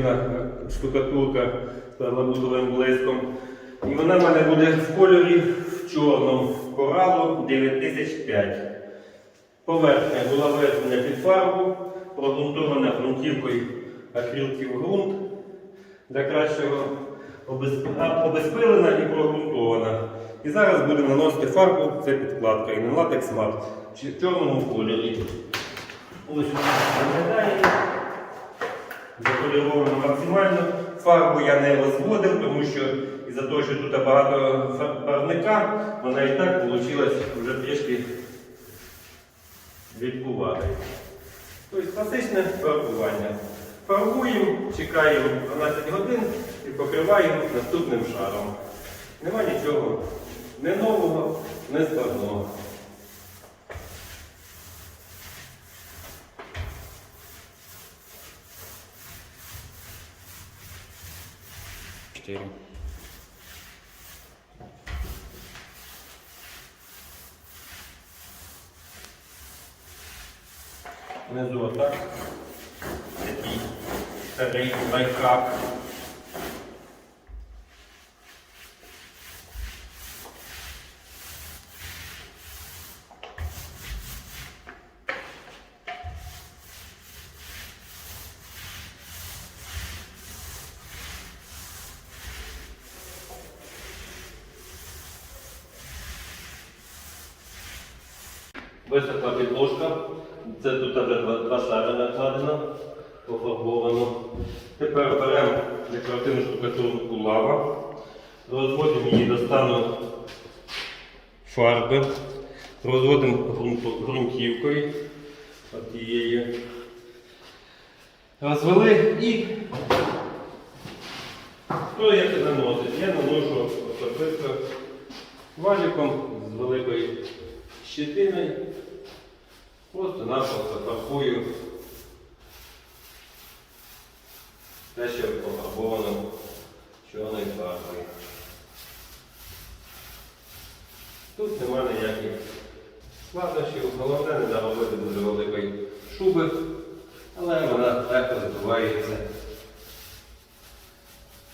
декоративна е, штукатурка з перламутровим блиском. І вона в мене буде в кольорі в чорному коралу 9005. Поверхня була введена під фарбу, прогрунтована ґрунтівкою акрилків ґрунт для кращого обезпилена і прогрунтована. І зараз будемо наносити фарбу, це підкладка і на латекс мат в чорному кольорі. Ось вона виглядає. Закольоровано максимально. Фарбу я не розводив, тому що із-за того, що тут багато барвника, вона і так вийшла вже трішки відкувати. Тобто класичне фарбування. Фарбуємо, чекаємо 12 годин і покриваємо наступним шаром. Нема нічого не нового, не складного. Чотири. Внизу отак. Такий старий лайфхак. Висохла підложка. Це тут вже два, два шари накладено, пофарбовано. Тепер беремо декоративну штукатурку лава, розводимо її до стану фарби, розводимо ґрунту- ґрунтівкою однією. Розвели і хто як наносить? Я наношу особисто валіком з великою щетиною. Просто напросто фарбую те, що пофарбовано чорною фарбою. Тут нема ніяких складнощів, головне не наробити дуже великої шуби, але вона легко збивається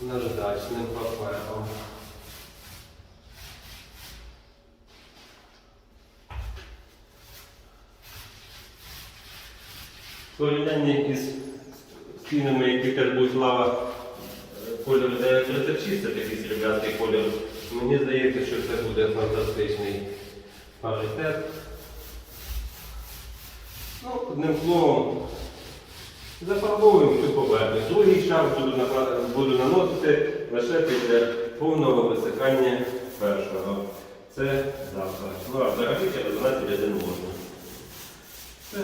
наждачним папером. Порівнянні із стінами, які теж будуть лава е, кольор 936, це такий сріблястий кольор. Мені здається, що це буде фантастичний паритет. Ну, одним словом, зафарбовуємо всю поверхню. Другий шар буду, буду наносити лише після повного висихання першого. Це завтра. Ну а взагалі через 12 годин можна. Все.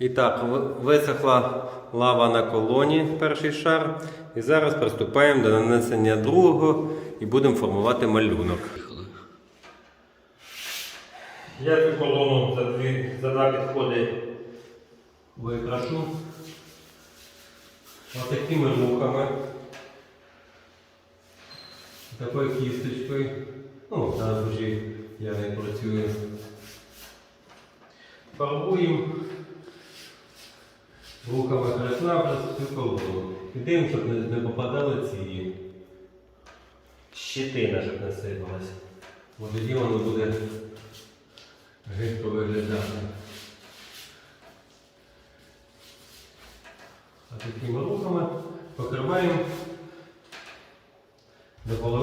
І так, висохла лава на колоні, перший шар. І зараз приступаємо до нанесення другого і будемо формувати малюнок. Я цю колону за, дві, за два підходи викрашу отакими рухами. Такою кісточкою. Ну, зараз вже я не працюю. Фарбуємо рухами хресна цю колону. І тим, щоб не, не попадали ці щитина, щоб не сипалась. Бо тоді воно буде гидко виглядати. А такими рухами покриваємо до половини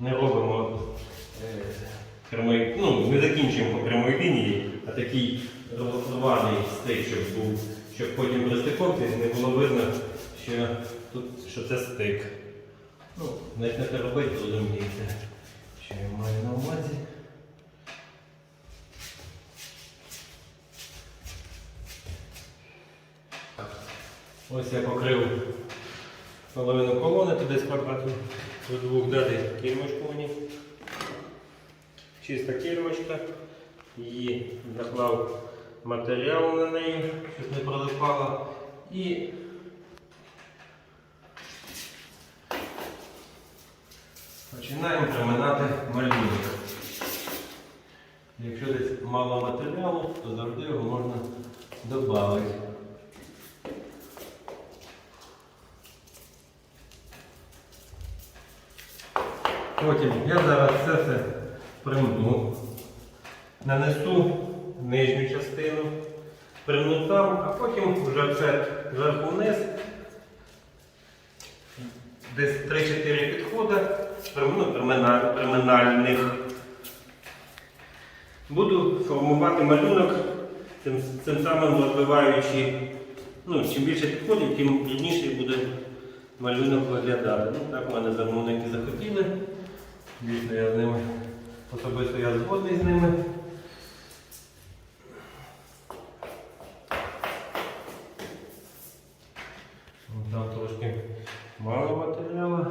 не робимо е, прямої, ну, не закінчуємо по прямої лінії, а такий рваний стейк, щоб був, щоб потім при стиковці не було видно, що тут, що це стик. Ну, Навіть не те робити, розумієте, що я маю на увазі. Ось я покрив половину колони туди з квадрату до двох дати кірмочку мені. Чиста кірмочка. Її наклав матеріал на неї, щоб не прилипало. І починаємо приминати малюнок. Якщо десь мало матеріалу, то завжди його можна додати. Потім я зараз це все примну, нанесу нижню частину, примну там, а потім вже все зверху вниз, десь 3-4 підходи, примну термінальних. Буду формувати малюнок, тим, цим самим розвиваючи, ну, чим більше підходів, тим рідніший буде малюнок виглядати. Ну, так в мене замовники захотіли. Дійсно, я з ними особисто я згодний з ними. Там трошки мало матеріалу.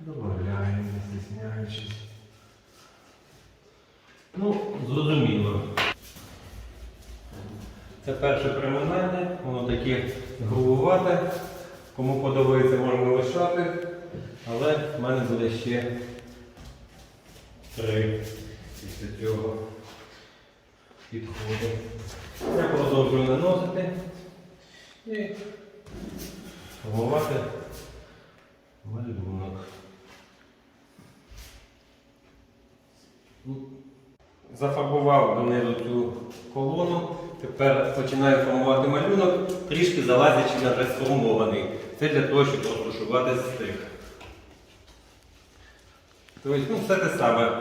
Добавляємо, не стісняючись. Ну, зрозуміло. Це перше приминання, воно таке грубувате. Кому подобається, можна лишати. Але в мене буде ще три після цього підходи. Я продовжую наносити і формувати малюнок. Зафарбував донизу цю колону. Тепер починаю формувати малюнок, трішки залазячи на вже сформований. Це для того, щоб розташувати стих. Тобто, ну, все те саме.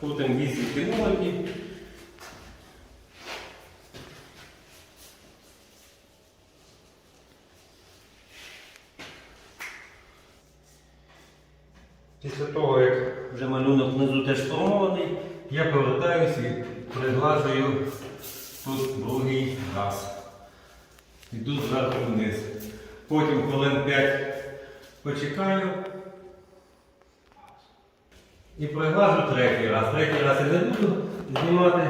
Крутим вісімки нулики. Після того, як вже малюнок внизу теж сформований, я повертаюся і приглажую тут другий раз. Йду зверху вниз. Потім хвилин 5 почекаю. І приглажу третій раз. Третій раз я не буду знімати,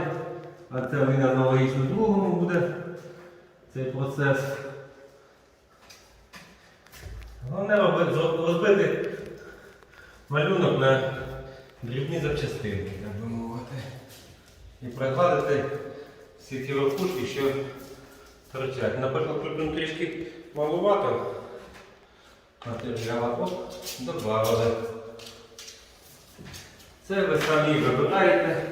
а це він аналогічно другому буде цей процес. Головне розбити малюнок на дрібні запчастини, як би мовити. І пригладити всі ті верхушки, що торчать. Наприклад, тут трішки малувато матеріалу. Оп, додали. Це ви самі вибираєте,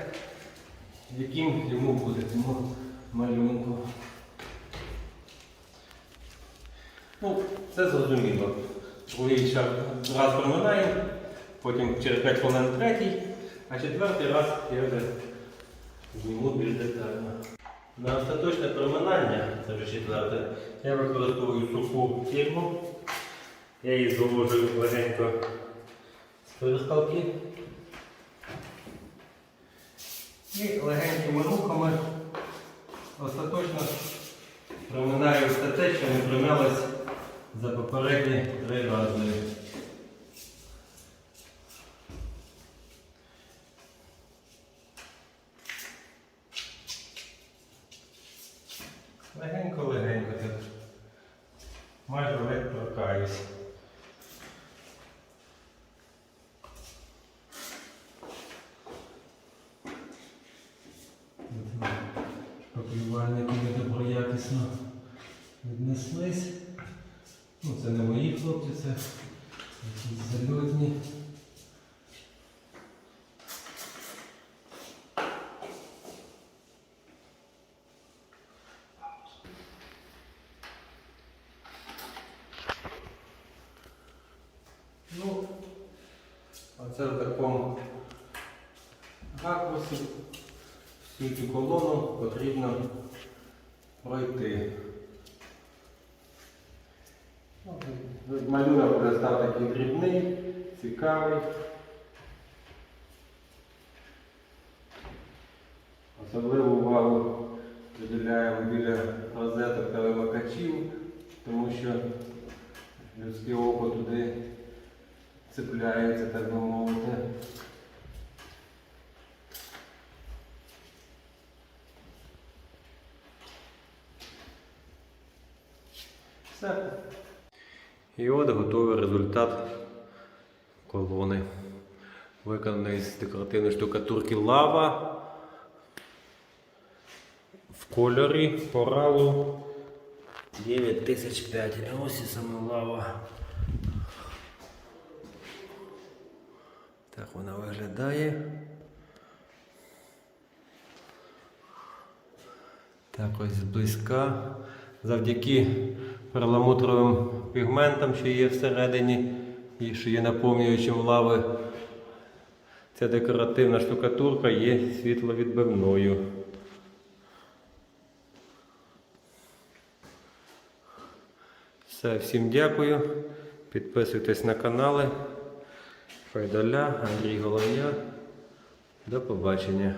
яким йому буде цьому малюнку. Ну, це зрозуміло. Другий час раз проминаємо, потім через 5 хвилин третій, а четвертий раз я вже зніму більш детально. На остаточне проминання, це вже четверте, я використовую суху фірму. Я її зволожую легенько з перискалки. І легенькими рухами остаточно проминаю все те, що не примялось за попередні три рази. Легенько-легенько так. Майже ледь торкаюсь. Шпаклювальники не доброякісно віднеслись. Ну, це не мої хлопці, це якісь зальотні. Ну, оце в такому ракурсі всю цю колону потрібно пройти. Ну, Малюнок вже став такий дрібний, цікавий. Особливу увагу приділяємо біля розеток та вимикачів. тому що людське око туди цепляється, так би мовити. Все. І от готовий результат колони. Виконаний з декоративної штукатурки лава в кольорі поралу 9005. Ось і саме лава. Так вона виглядає. Так ось зблизька. Завдяки перламутровим пігментам, що є всередині, і що є наповнюючим лави, ця декоративна штукатурка є світловідбивною. Все, всім дякую. Підписуйтесь на канали. Файдаля, Андрій Головня. До побачення.